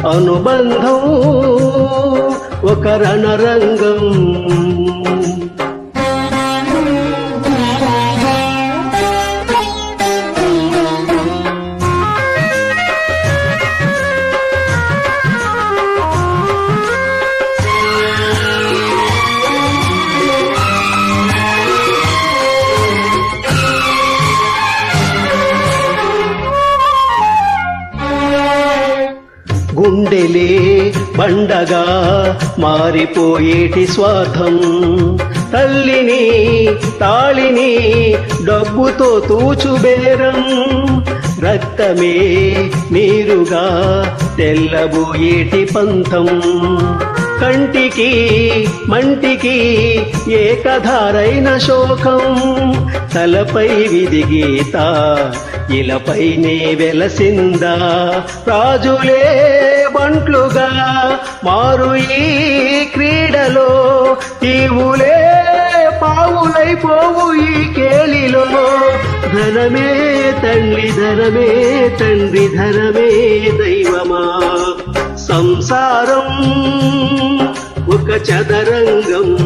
అనుబంధం ఒక రణరంగం. గుండెలే బండగా మారిపోయేటి స్వార్థం. తల్లిని తాళిని డబ్బుతో తూచుబేరం. రక్తమే నీరుగా తెల్లబోయేటి పంతం. కంటికి మంటికి ఏకధారైన శోకం. తలపై విధి గీత ఇలపైనే వెలసిందా రాజులే బంట్లుగా మారు ఈ క్రీడలో. ఈవులే పావులైపోవు ఈ కేలిలో. ధనమే తండ్రి ధనమే తండ్రి ధనమే దైవమా. సంసారం ఒక చదరంగం.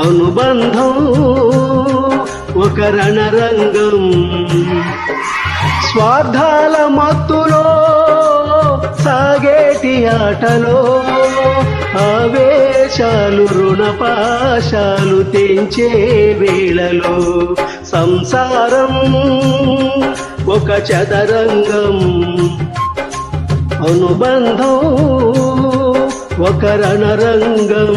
అనుబంధం ఒక రణరంగం. స్వార్థాల మత్తు సాగేటి ఆటలో ఆవేశాలు రుణపాశాలు తెంచే వేళలో సంసారం ఒక చదరంగం అనుబంధం ఒక రణరంగం.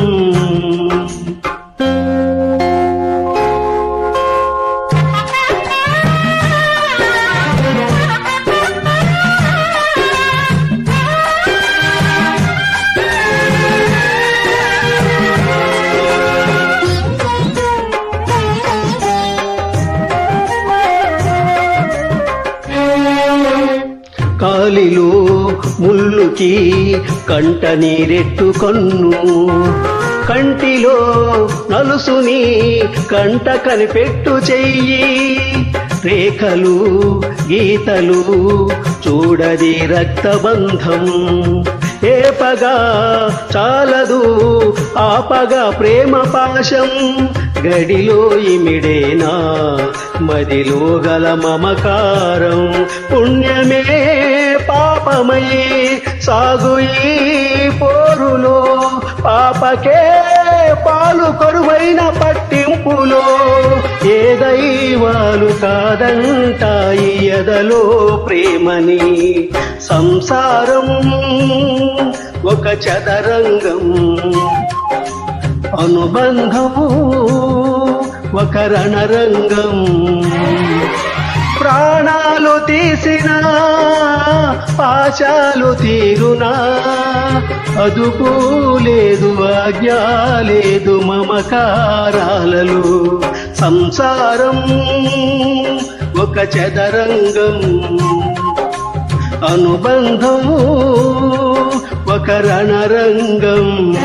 కాలిలో ముల్లుకి కంట నీరెట్టు కన్ను. కంటిలో నలుసుని కంట కనిపెట్టు చెయ్యి. రేఖలు గీతలు చూడది రక్తబంధం. ఏపగా చాలదు ఆపగా ప్రేమ పాశం గడిలో ఇమిడేనా? మదిలో గల మమకారం పుణ్యమే పాపమై సాగు పోరులో పాపకే పాలు కరువైన పట్టింపులో. ఏ దైవాలు కాదంటాయి ఎదలో ప్రేమని. సంసారం ఒక చదరంగం అనుబంధము ఒక రణరంగం. ప్రాణాలు తీసిన పాశాలు తీరునా అదుపు లేదు ఆజ్ఞ లేదు మమకారాలలో. సంసారం ఒక చదరంగం. అనుబంధము ఒక రణరంగం.